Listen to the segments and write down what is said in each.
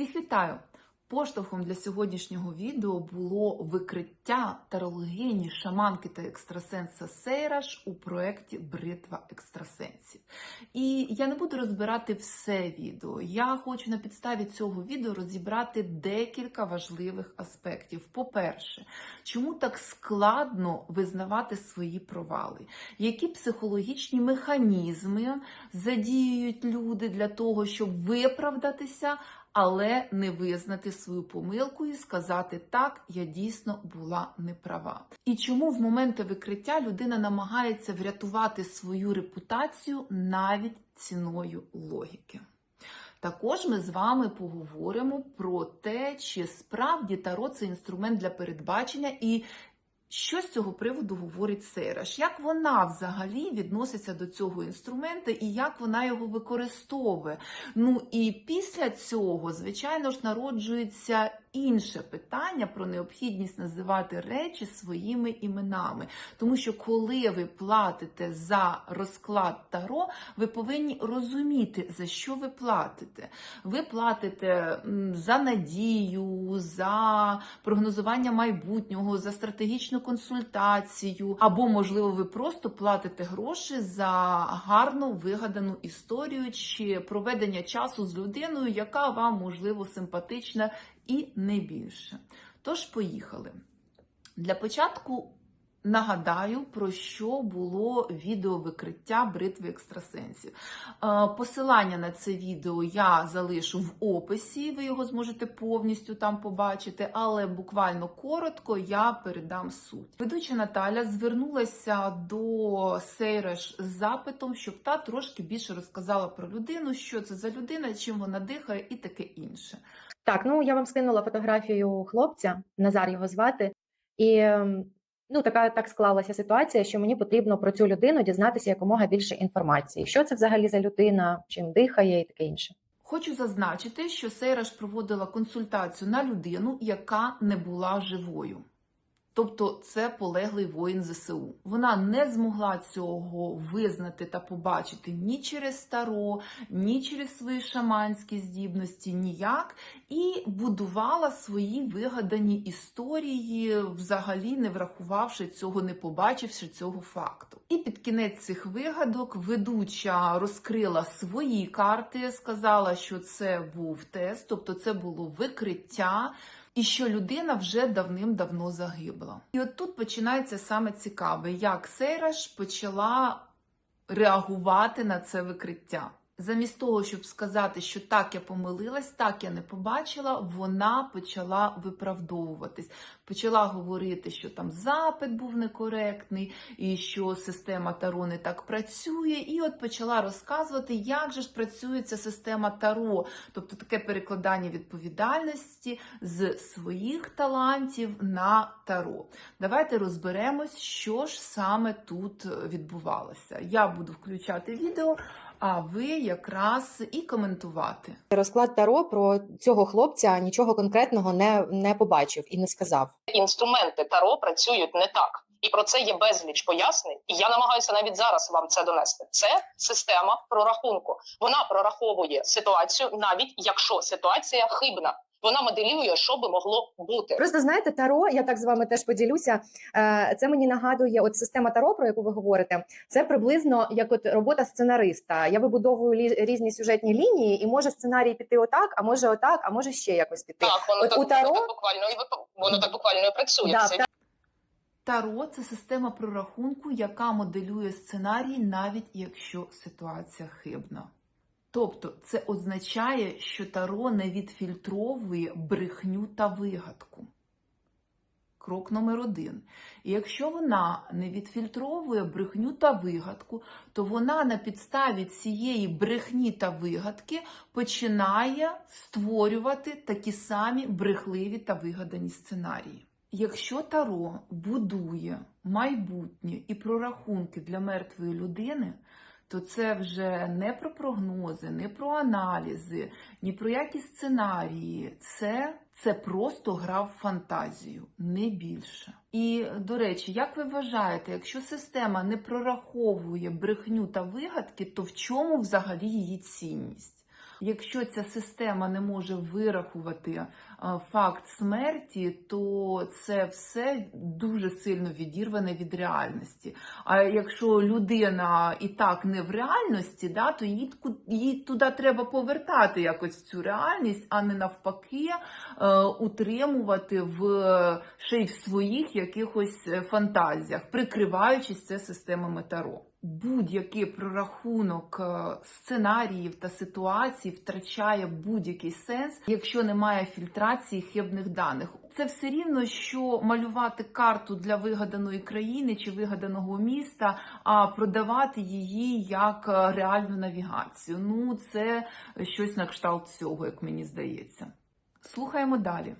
Всіх вітаю! Поштовхом для сьогоднішнього відео було викриття тарологині шаманки та екстрасенса Сейраш у проєкті Бритва екстрасенсів. І я не буду розбирати все відео. Я хочу на підставі цього відео розібрати декілька важливих аспектів. По-перше, чому так складно визнавати свої провали? Які психологічні механізми задіюють люди для того, щоб виправдатися? Але не визнати свою помилку і сказати так, я дійсно була неправа. І чому в моменти викриття людина намагається врятувати свою репутацію навіть ціною логіки? Також ми з вами поговоримо про те, чи справді таро це інструмент для передбачення і що з цього приводу говорить Сейраш? Як вона взагалі відноситься до цього інструменту і як вона його використовує? Ну і після цього, звичайно ж, народжується інше питання про необхідність називати речі своїми іменами. Тому що коли ви платите за розклад таро, ви повинні розуміти, за що ви платите. Ви платите за надію, за прогнозування майбутнього, за стратегічну консультацію, або, можливо, ви просто платите гроші за гарно вигадану історію чи проведення часу з людиною, яка вам можливо симпатична і не більше. Тож, поїхали. Для початку нагадаю, про що було відео викриття бритви екстрасенсів. Е, Посилання на це відео я залишу в описі, ви його зможете повністю там побачити, але буквально коротко я передам суть. Ведуча Наталя звернулася до Сейреш з запитом, щоб та трошки більше розказала про людину, що це за людина, чим вона дихає, і таке інше. Так, ну я вам скинула фотографію хлопця, Назар його звати, і ем, ну така так склалася ситуація, що мені потрібно про цю людину дізнатися якомога більше інформації. Що це взагалі за людина, чим дихає і таке інше. Хочу зазначити, що Сейраш проводила консультацію на людину, яка не була живою. Тобто це полеглий воїн ЗСУ. Вона не змогла цього визнати та побачити ні через старо, ні через свої шаманські здібності, ніяк, і будувала свої вигадані історії, взагалі не врахувавши цього, не побачивши цього факту. І під кінець цих вигадок ведуча розкрила свої карти, сказала, що це був тест, тобто це було викриття і що людина вже давним-давно загибла. І от тут починається саме цікаве, як Сейраш почала реагувати на це викриття. Замість того, щоб сказати, що так я помилилась, так я не побачила, вона почала виправдовуватись, почала говорити, що там запит був некоректний, і що система Таро не так працює. І от почала розказувати, як же ж працює ця система Таро, тобто таке перекладання відповідальності з своїх талантів на Таро. Давайте розберемось, що ж саме тут відбувалося. Я буду включати відео а ви якраз і коментувати. Розклад Таро про цього хлопця нічого конкретного не, не побачив і не сказав. інструменти Таро працюють не так. І про це є безліч пояснень. І я намагаюся навіть зараз вам це донести. Це система прорахунку. Вона прораховує ситуацію, навіть якщо ситуація хибна. Вона моделює, що би могло бути. Просто знаєте, таро, я так з вами теж поділюся. е, Це мені нагадує, от система таро, про яку ви говорите, це приблизно як от робота сценариста. Я вибудовую лі- різні сюжетні лінії, і може сценарій піти отак, а може отак, а може ще якось піти. Так, воно От так, у Таро- воно так буквально і воно так буквально і працює. Да, Це Таро це система прорахунку, яка моделює сценарій, навіть якщо ситуація хибна. Тобто це означає, що Таро не відфільтровує брехню та вигадку. Крок номер один. І якщо вона не відфільтровує брехню та вигадку, то вона на підставі цієї брехні та вигадки починає створювати такі самі брехливі та вигадані сценарії. Якщо Таро будує майбутнє і прорахунки для мертвої людини, то це вже не про прогнози, не про аналізи, ні про які сценарії. Це, це просто гра в фантазію, не більше. І до речі, як ви вважаєте, якщо система не прораховує брехню та вигадки, то в чому взагалі її цінність? Якщо ця система не може вирахувати е, факт смерті, то це все дуже сильно відірване від реальності. А якщо людина і так не в реальності, да, то тку- їй туди треба повертати якось цю реальність, а не навпаки е, утримувати в ще й в своїх якихось е, фантазіях, прикриваючись це системами Таро. Будь-який прорахунок е, сценаріїв та ситуацій втрачає будь-який сенс, якщо немає фільтрації хибних даних. Це все рівно, що малювати карту для вигаданої країни чи вигаданого міста, а продавати її як е, реальну навігацію. Ну, це щось на кшталт цього, як мені здається. Слухаємо далі.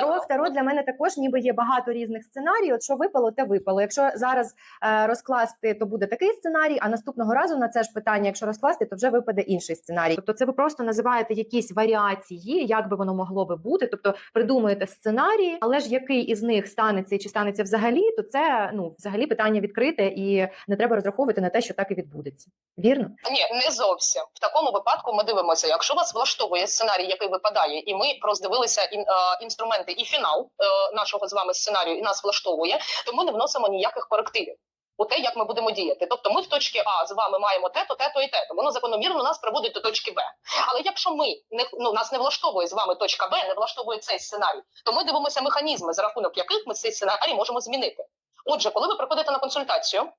Таро, в Таро для мене також ніби є багато різних сценаріїв. От що випало, те випало. Якщо зараз е, розкласти, то буде такий сценарій, а наступного разу на це ж питання, якщо розкласти, то вже випаде інший сценарій. Тобто, це ви просто називаєте якісь варіації, як би воно могло би бути. Тобто придумуєте сценарії, але ж який із них станеться і чи станеться взагалі, то це ну взагалі питання відкрите і не треба розраховувати на те, що так і відбудеться. Вірно? Ні, не зовсім в такому випадку. Ми дивимося, якщо вас влаштовує сценарій, який випадає, і ми роздивилися ін, е, інструменти і фінал е, нашого з вами сценарію, і нас влаштовує, то ми не вносимо ніяких корективів. У те, як ми будемо діяти, тобто ми в точці А з вами маємо те-то, те-то і те-то. Воно закономірно нас приводить до точки Б. Але якщо ми не ну нас не влаштовує з вами точка Б, не влаштовує цей сценарій, то ми дивимося механізми, за рахунок яких ми цей сценарій можемо змінити. Отже, коли ви приходите на консультацію.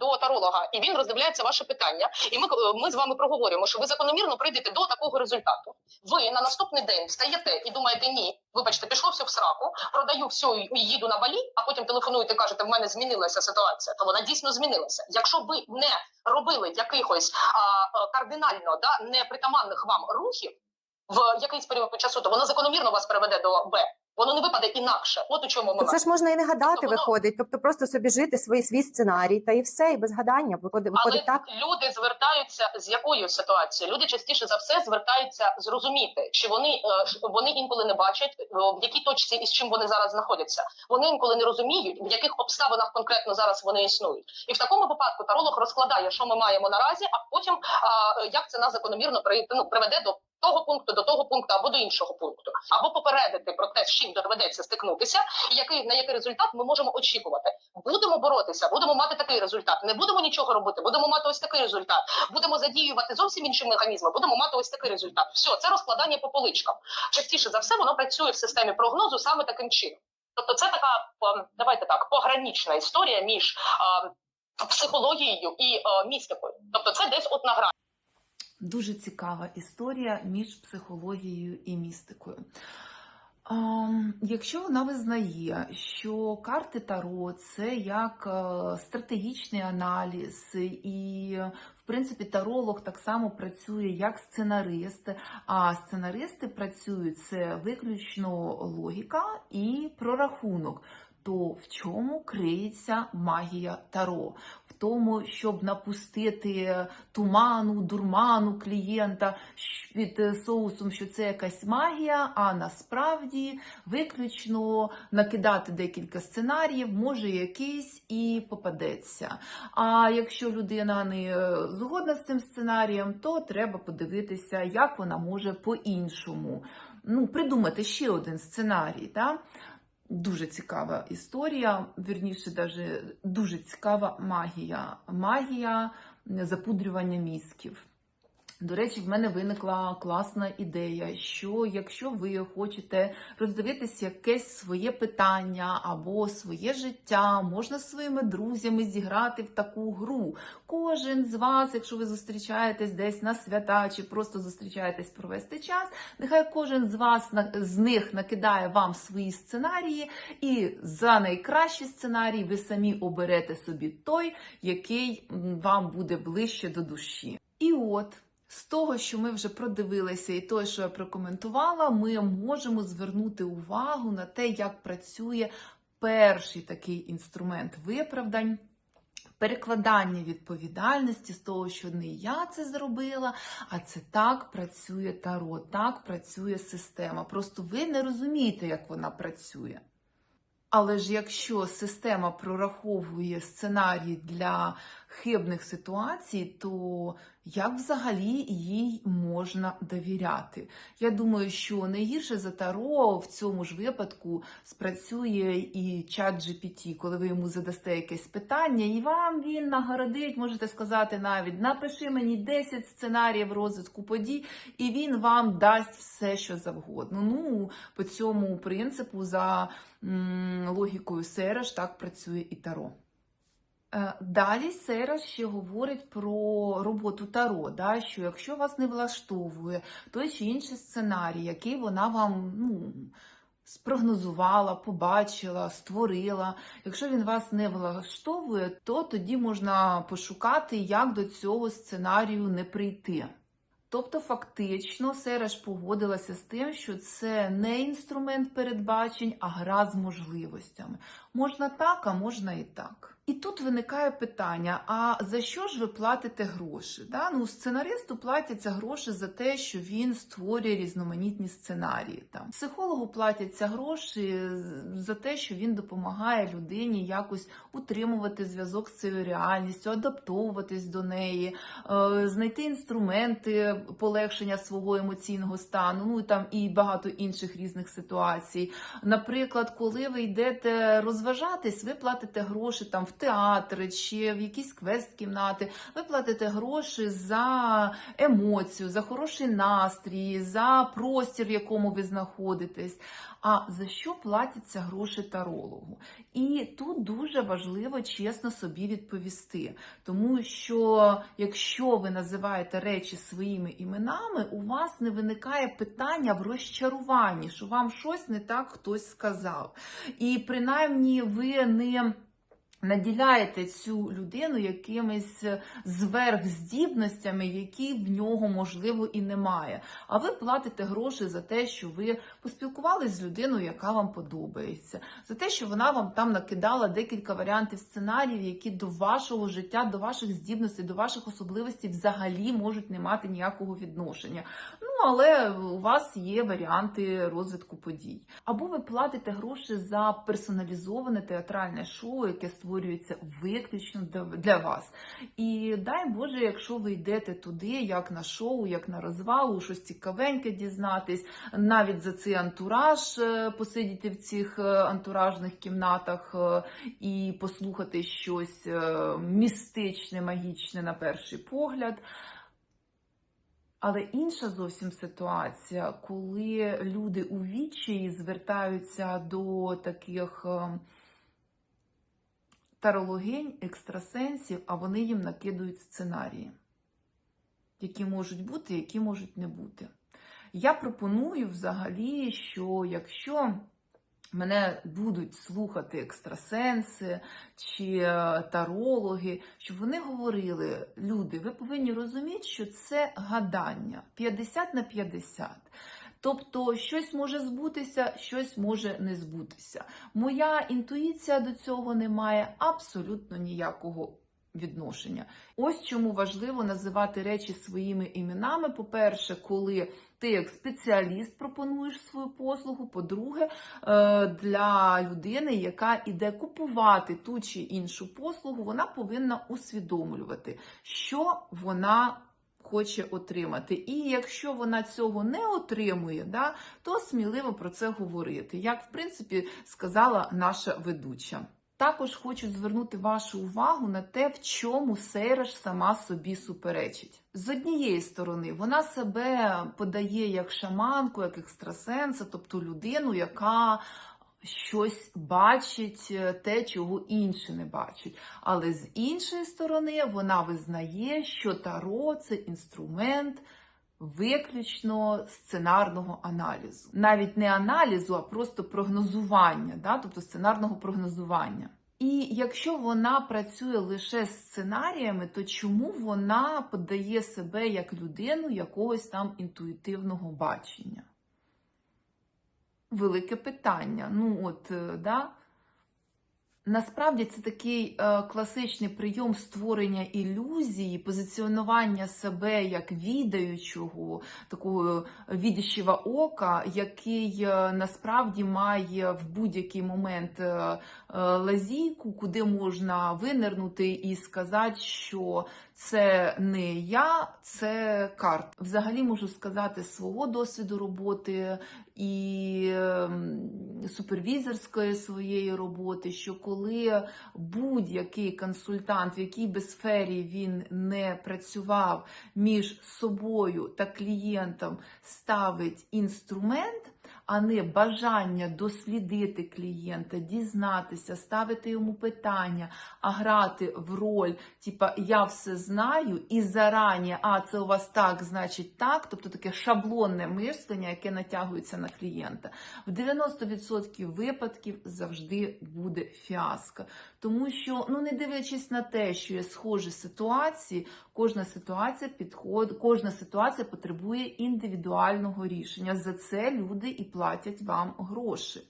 До таролога, і він роздивляється ваше питання, і ми, е, ми з вами проговорюємо, що ви закономірно прийдете до такого результату. Ви на наступний день встаєте і думаєте, ні, вибачте, пішло все в сраку, продаю все і їду на балі, а потім телефонуєте, кажете, в мене змінилася ситуація. То вона дійсно змінилася. Якщо ви не робили якихось а, а, кардинально да непритаманних вам рухів в якийсь період часу, то воно закономірно вас приведе до Б. Воно не випаде інакше. От у чому ми це ж можна і не гадати, Тобто виходить. Тобто просто собі жити свій свій сценарій, та і все, і без гадання виходить, Але так. люди звертаються з якою ситуацією? Люди частіше за все звертаються зрозуміти, чи вони е, вони інколи не бачать е, в якій точці і з чим вони зараз знаходяться. Вони інколи не розуміють, в яких обставинах конкретно зараз вони існують. І в такому випадку таролог розкладає, що ми маємо наразі, а потім а, як це нас закономірно при, ну, приведе до. Того пункту до того пункту або до іншого пункту, або попередити про те, з чим доведеться стикнутися, і який на який результат ми можемо очікувати. Будемо боротися, будемо мати такий результат. Не будемо нічого робити, будемо мати ось такий результат. Будемо задіювати зовсім інші механізми. Будемо мати ось такий результат. Все, це розкладання по поличкам. Частіше за все, воно працює в системі прогнозу саме таким чином. Тобто, це така ем, давайте так погранична історія між ем, психологією і е, містикою. Тобто, це десь от на грані. Дуже цікава історія між психологією і містикою. Ем, Якщо вона визнає, що карти Таро це як е, стратегічний аналіз, і в принципі таролог так само працює як сценарист, а сценаристи працюють це виключно логіка і прорахунок. То в чому криється магія Таро? В тому, щоб напустити туману, дурману клієнта під е, соусом, що це якась магія, а насправді виключно накидати декілька сценаріїв, може якийсь і попадеться. А якщо людина не е, згодна з цим сценарієм, то треба подивитися, як вона може по-іншому ну, придумати ще один сценарій. Та? Дуже цікава історія, вірніше, даже дуже цікава магія. Магія запудрювання мізків. До речі, в мене виникла класна ідея, що якщо ви хочете роздивитися якесь своє питання або своє життя, можна зі своїми друзями зіграти в таку гру. Кожен з вас, якщо ви зустрічаєтесь десь на свята чи просто зустрічаєтесь провести час, нехай кожен з вас з них накидає вам свої сценарії, і за найкращий сценарій ви самі оберете собі той, який вам буде ближче до душі. І от. З того, що ми вже продивилися, і того, що я прокоментувала, ми можемо звернути увагу на те, як працює перший такий інструмент виправдань. Перекладання відповідальності з того, що не я це зробила, а це так працює таро, так працює система. Просто ви не розумієте, як вона працює. Але ж якщо система прораховує сценарій для хибних ситуацій, то як взагалі їй можна довіряти? Я думаю, що не гірше за Таро в цьому ж випадку спрацює і чат GPT, коли ви йому задасте якесь питання, і вам він нагородить, можете сказати навіть напиши мені 10 сценаріїв розвитку подій, і він вам дасть все, що завгодно. Ну, по цьому принципу, за м, логікою Сереш, так працює і Таро. Е, Далі Сера ще говорить про роботу Таро, да, що якщо вас не влаштовує той чи інший сценарій, який вона вам ну, спрогнозувала, побачила, створила, якщо він вас не влаштовує, то тоді можна пошукати, як до цього сценарію не прийти. Тобто, фактично, Сереш погодилася з тим, що це не інструмент передбачень, а гра з можливостями. Можна так, а можна і так. І тут виникає питання: а за що ж ви платите гроші? Да? Ну, сценаристу платяться гроші за те, що він створює різноманітні сценарії. Там. Психологу платяться гроші за те, що він допомагає людині якось утримувати зв'язок з цією реальністю, адаптовуватись до неї, е, знайти інструменти полегшення свого емоційного стану, ну і там і багато інших різних ситуацій. Наприклад, коли ви йдете розважатись, ви платите гроші там в театри чи в якісь квест-кімнати, ви платите гроші за емоцію, за хороший настрій, за простір, в якому ви знаходитесь. А за що платяться гроші тарологу? І тут дуже важливо чесно собі відповісти, тому що якщо ви називаєте речі своїми іменами, у вас не виникає питання в розчаруванні, що вам щось не так хтось сказав. І принаймні ви не наділяєте цю людину якимись зверхздібностями, які в нього можливо і немає. А ви платите гроші за те, що ви поспілкувалися з людиною, яка вам подобається, за те, що вона вам там накидала декілька варіантів сценаріїв, які до вашого життя, до ваших здібностей, до ваших особливостей взагалі можуть не мати ніякого відношення. Ну, але у вас є варіанти розвитку подій. Або ви платите гроші за персоналізоване театральне шоу, яке створюється виключно для- вас. І дай Боже, якщо ви йдете туди, як на шоу, як на розвагу, щось цікавеньке дізнатись, навіть за цей антураж е, посидіти в цих е, антуражних кімнатах е, і послухати щось містичне, магічне на перший погляд. Але інша зовсім ситуація, коли люди у відчаї звертаються до таких е, тарологинь, екстрасенсів, а вони їм накидують сценарії, які можуть бути, які можуть не бути. Я пропоную взагалі, що якщо мене будуть слухати екстрасенси чи е, тарологи, щоб вони говорили: люди, ви повинні розуміти, що це гадання 50 на 50. Тобто щось може збутися, щось може не збутися. Моя інтуїція до цього не має абсолютно ніякого відношення. Ось чому важливо називати речі своїми іменами. По-перше, коли ти як спеціаліст пропонуєш свою послугу. По-друге, е, для людини, яка іде купувати ту чи іншу послугу, вона повинна усвідомлювати, що вона хоче отримати. І якщо вона цього не отримує, да, то сміливо про це говорити, як в принципі сказала наша ведуча. Також хочу звернути вашу увагу на те, в чому Сейраш сама собі суперечить. З однієї сторони, вона себе подає як шаманку, як екстрасенса, тобто людину, яка щось бачить, е, те, чого інші не бачать. Але з іншої сторони, вона визнає, що таро це інструмент. Виключно сценарного аналізу, навіть не аналізу, а просто прогнозування, да? тобто сценарного прогнозування. І якщо вона працює лише з сценаріями, то чому вона подає себе як людину якогось там інтуїтивного бачення? Велике питання. Ну, от, е, да? Насправді це такий е, класичний прийом створення ілюзії, позиціонування себе як відаючого, такого відящого ока, який е, насправді має в будь-який момент е, е, лазійку, куди можна винирнути і сказати, що це не я, це карт. Взагалі можу сказати свого досвіду роботи і ем, супервізорської своєї роботи, що коли будь-який консультант, в якій би сфері він не працював між собою та клієнтом, ставить інструмент. А не бажання дослідити клієнта, дізнатися, ставити йому питання, а грати в роль, типа я все знаю, і зарані, а це у вас так, значить так, тобто таке шаблонне мислення, яке натягується на клієнта. В 90% випадків завжди буде фіаско. Тому що, ну не дивлячись на те, що є схожі ситуації, кожна ситуація підход, кожна ситуація потребує індивідуального рішення. За це люди і платять вам гроші.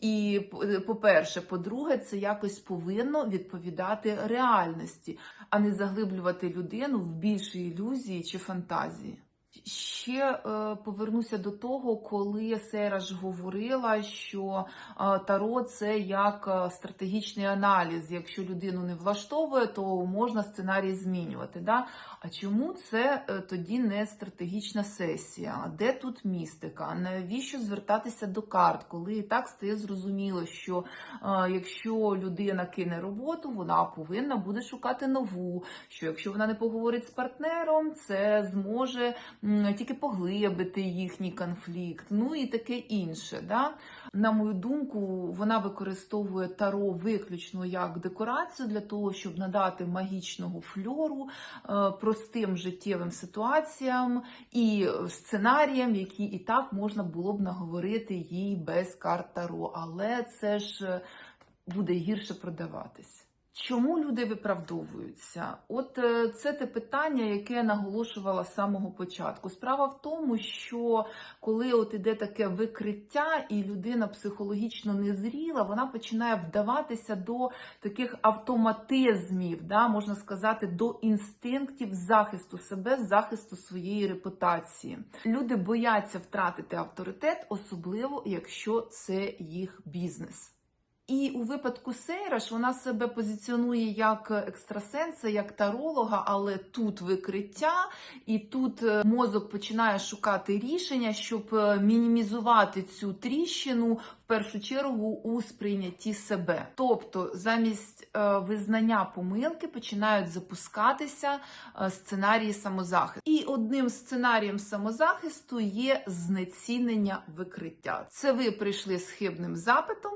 І по-перше, по-друге, це якось повинно відповідати реальності, а не заглиблювати людину в більші ілюзії чи фантазії. Ще е, повернуся до того, коли Сераж говорила, що е, таро це як е, стратегічний аналіз. Якщо людину не влаштовує, то можна сценарій змінювати. Да? А чому це е, тоді не стратегічна сесія? Де тут містика? Навіщо звертатися до карт, коли і так стає зрозуміло, що е, якщо людина кине роботу, вона повинна буде шукати нову. Що якщо вона не поговорить з партнером, це зможе м, тільки поглибити їхній конфлікт, ну і таке інше. Да? На мою думку, вона використовує таро виключно як декорацію для того, щоб надати магічного фльору е, простим життєвим ситуаціям і сценаріям, які і так можна було б наговорити їй без карт таро. Але це ж буде гірше продаватись. Чому люди виправдовуються? От е, це те питання, яке я наголошувала з самого початку. Справа в тому, що коли от іде таке викриття, і людина психологічно незріла, вона починає вдаватися до таких автоматизмів, да, можна сказати, до інстинктів захисту себе, захисту своєї репутації. Люди бояться втратити авторитет, особливо якщо це їх бізнес. І у випадку Сейраш вона себе позиціонує як екстрасенса, як таролога, але тут викриття, і тут е, мозок починає шукати рішення, щоб е, мінімізувати цю тріщину в першу чергу у сприйнятті себе. Тобто, замість е, визнання помилки починають запускатися сценарії самозахисту. І одним сценарієм самозахисту є знецінення викриття. Це ви прийшли з хибним запитом.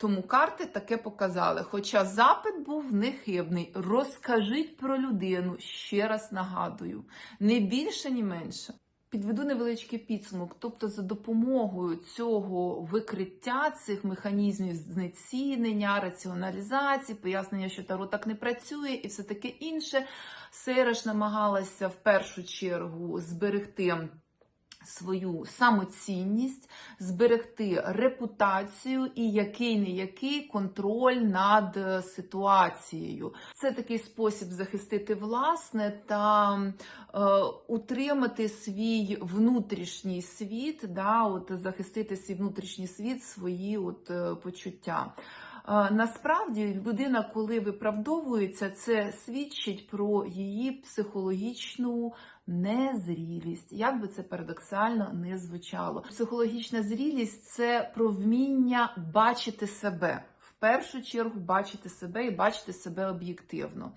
Тому карти таке показали. Хоча запит був нехибний. Розкажіть про людину, ще раз нагадую, не більше, ні менше. Підведу невеличкий підсумок. Тобто, за допомогою цього викриття цих механізмів знецінення, раціоналізації, пояснення, що таро так не працює, і все таке інше, Сейраш намагалася в першу чергу зберегти свою самоцінність, зберегти репутацію і який не який контроль над е, ситуацією. Це такий спосіб захистити власне та е, утримати свій внутрішній світ, да, от захистити свій внутрішній світ, свої от, е, почуття. Е, Насправді людина, коли виправдовується, це свідчить про її психологічну незрілість, як би це парадоксально не звучало. Психологічна зрілість це про вміння бачити себе. В першу чергу бачити себе і бачити себе об'єктивно,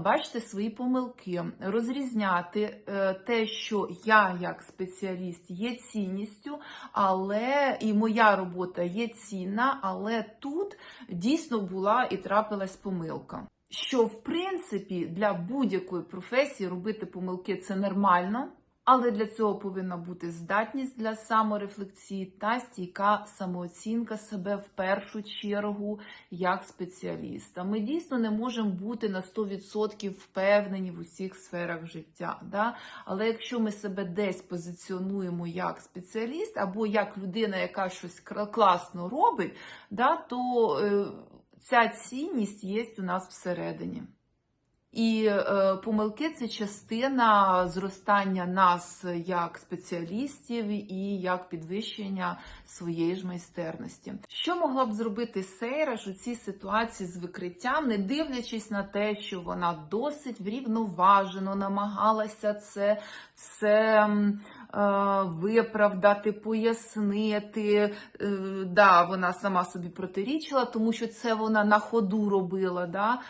бачити свої помилки, розрізняти е, те, що я як спеціаліст є цінністю, але і моя робота є цінна, але тут дійсно була і трапилась помилка. Що в принципі для будь-якої професії робити помилки це нормально, але для цього повинна бути здатність для саморефлексії та стійка самооцінка себе в першу чергу як спеціаліста. Ми дійсно не можемо бути на 100% впевнені в усіх сферах життя. Да? Але якщо ми себе десь позиціонуємо як спеціаліст або як людина, яка щось класно робить, да, то е, ця цінність є у нас всередині. І е, помилки це частина зростання нас як спеціалістів і як підвищення своєї ж майстерності. Що могла б зробити Сейраж у цій ситуації з викриттям, не дивлячись на те, що вона досить врівноважено намагалася це все виправдати, пояснити. Е, да, вона сама собі протирічила, тому що це вона на ходу робила. Да? Е,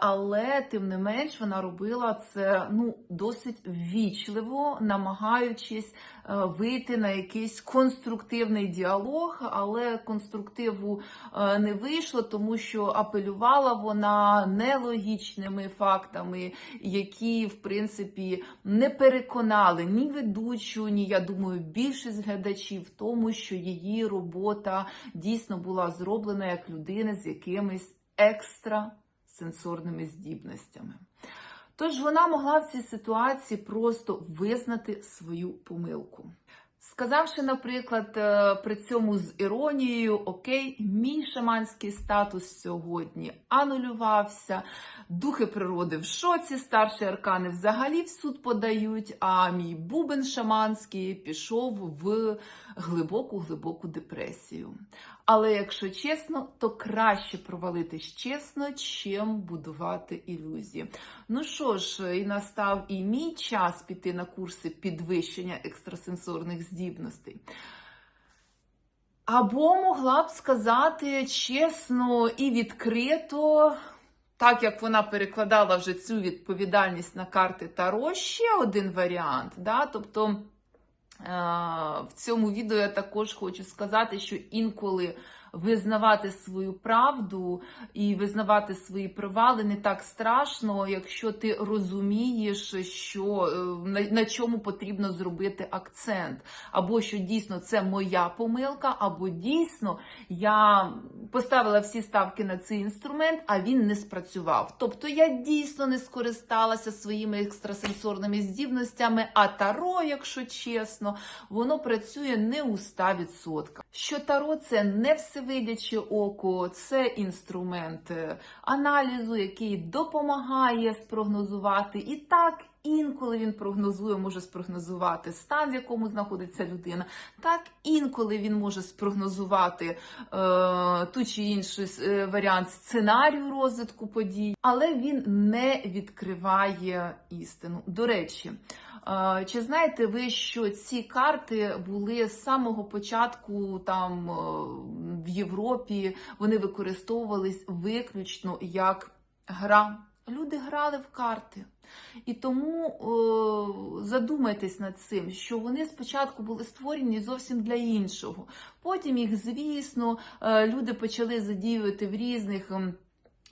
але тим не менш вона робила це ну, досить ввічливо, намагаючись е, вийти на якийсь конструктивний діалог, але конструктиву е, не вийшло, тому що апелювала вона нелогічними фактами, які, в принципі, не переконали ні ведучу, ні, я думаю, більшість глядачів в тому, що її робота дійсно була зроблена як людини з якимись екстра сенсорними здібностями. Тож вона могла в цій ситуації просто визнати свою помилку. Сказавши, наприклад, е, при цьому з іронією, окей, мій шаманський статус сьогодні анулювався, духи природи в шоці, старші аркани взагалі в суд подають, а мій бубен шаманський пішов в глибоку-глибоку депресію. Але якщо чесно, то краще провалитись чесно, чим будувати ілюзії. Ну що ж, і настав і мій час піти на курси підвищення екстрасенсорних здібностей. Або могла б сказати чесно і відкрито, так як вона перекладала вже цю відповідальність на карти Таро, ще один варіант. Да? Тобто в цьому відео я також хочу сказати, що інколи визнавати свою правду і визнавати свої провали не так страшно, якщо ти розумієш, що е, на, на чому потрібно зробити акцент, або що дійсно це моя помилка, або дійсно я поставила всі ставки на цей інструмент, а він не спрацював. Тобто я дійсно не скористалася своїми екстрасенсорними здібностями, а таро, якщо чесно, воно працює не у 100%. Що таро це не всевидяче око, це інструмент е, аналізу, який допомагає спрогнозувати. І так, інколи він прогнозує, може спрогнозувати стан, в якому знаходиться людина. Так, інколи він може спрогнозувати е, ту чи інший е, варіант сценарію розвитку подій, але він не відкриває істину. До речі. Е, Чи знаєте ви, що ці карти були з самого початку там е, в Європі, вони використовувались виключно як гра? Люди грали в карти. І тому о, задумайтесь над цим, що вони спочатку були створені зовсім для іншого. Потім їх, звісно, е, люди почали задіювати в різних.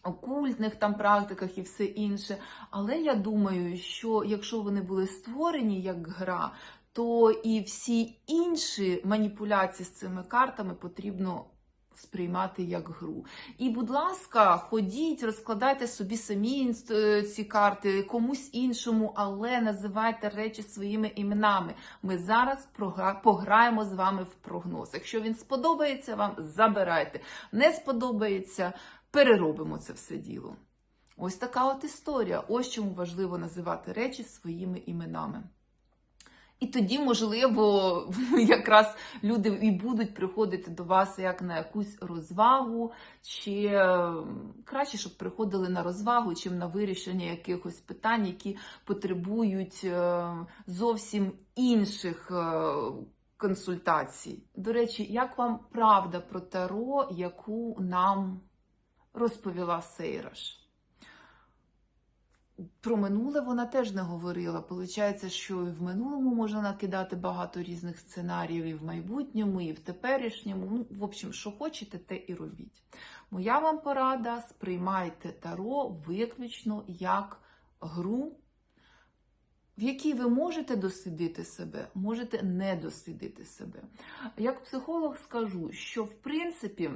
Окультних там практиках і все інше. Але я думаю, що якщо вони були створені як гра, то і всі інші маніпуляції з цими картами потрібно сприймати як гру. І, будь ласка, ходіть, розкладайте собі самі е, ці карти, комусь іншому, але називайте речі своїми іменами. Ми зараз пограємо з вами в прогноз. Якщо він сподобається вам, забирайте. Не сподобається, переробимо це все діло. Ось така от історія. Ось чому важливо називати речі своїми іменами. І тоді, можливо, якраз люди і будуть приходити до вас як на якусь розвагу, чи е, краще, щоб приходили на розвагу, чим на вирішення якихось питань, які потребують е, зовсім інших е, консультацій. До речі, як вам правда про таро, яку нам розповіла Сейраш? Про минуле вона теж не говорила. Получається, що і в минулому можна накидати багато різних сценаріїв, і в майбутньому, і в теперішньому. Ну, в общем, що хочете, те і робіть. Моя вам порада: сприймайте таро виключно як гру, в якій ви можете дослідити себе, можете не дослідити себе. Як психолог скажу, що в принципі.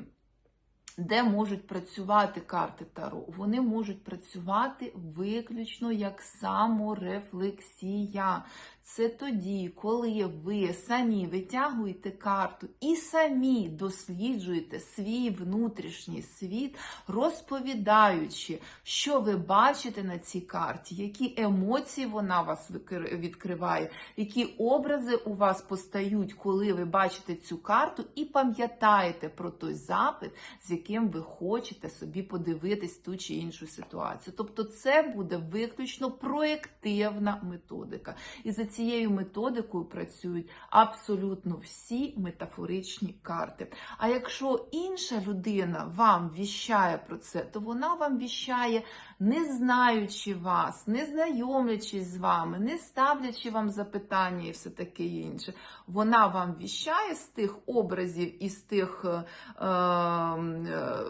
Де можуть працювати карти Таро? Вони можуть працювати виключно як саморефлексія. Це тоді, коли ви самі витягуєте карту і самі досліджуєте свій внутрішній світ, розповідаючи, що ви бачите на цій карті, які емоції вона вас відкриває, які образи у вас постають, коли ви бачите цю карту, і пам'ятаєте про той запит, з яким ви хочете собі подивитись ту чи іншу ситуацію. Тобто, це буде виключно проєктивна методика. І за цією методикою працюють абсолютно всі метафоричні карти. А якщо інша людина вам віщає про це, то вона вам віщає, не знаючи вас, не знайомлячись з вами, не ставлячи вам запитання і все таке інше. Вона вам віщає з тих образів і з тих е, е,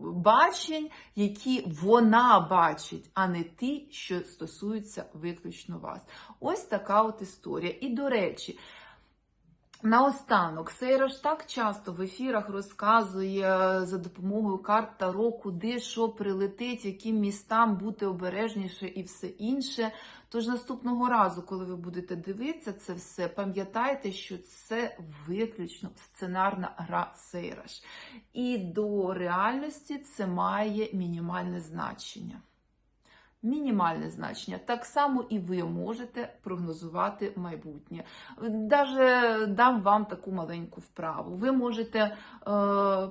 бачень, які вона бачить, а не ті, що стосуються виключно вас. Ось така от історія. І до речі. Наостанок, Сейра ж так часто в ефірах розказує за допомогою карт Таро, куди що прилетить, яким містам бути обережніше і все інше. Тож наступного разу, коли ви будете дивитися це все, пам'ятайте, що це виключно сценарна гра Сейраш. І до реальності це має мінімальне значення. Мінімальне значення. Так само і ви можете прогнозувати майбутнє. Даже дам вам таку маленьку вправу. Ви можете е,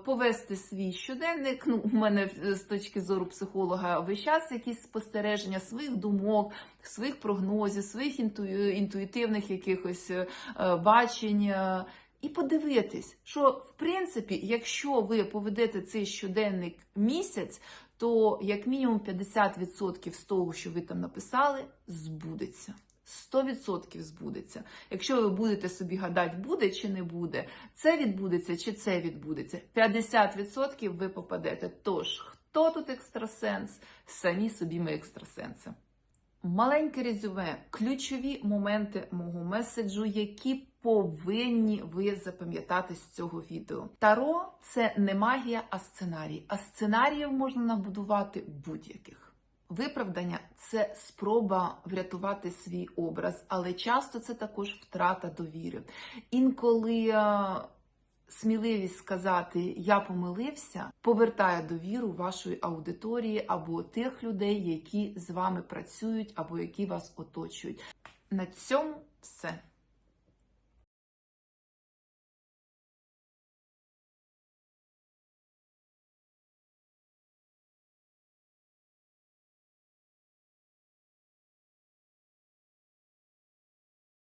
повести свій щоденник. Ну, у мене е, з точки зору психолога весь час якісь спостереження своїх думок, своїх прогнозів, своїх інту, інтуїтивних якихось е, бачень. е, І подивитись, що в принципі, якщо ви поведете цей щоденник місяць, то як мінімум 50% з того, що ви там написали, збудеться. 100% збудеться. Якщо ви будете собі гадати, буде чи не буде, це відбудеться чи це відбудеться. 50% ви попадете. Тож, хто тут екстрасенс? Самі собі ми екстрасенси. Маленьке резюме, ключові моменти мого меседжу, які повинні ви запам'ятати з цього відео. Таро це не магія, а сценарій. А сценаріїв можна набудувати будь-яких. Виправдання це спроба врятувати свій образ, але часто це також втрата довіри. Інколи е, сміливість сказати Я помилився повертає довіру вашої аудиторії або тих людей, які з вами працюють, або які вас оточують. На цьому все.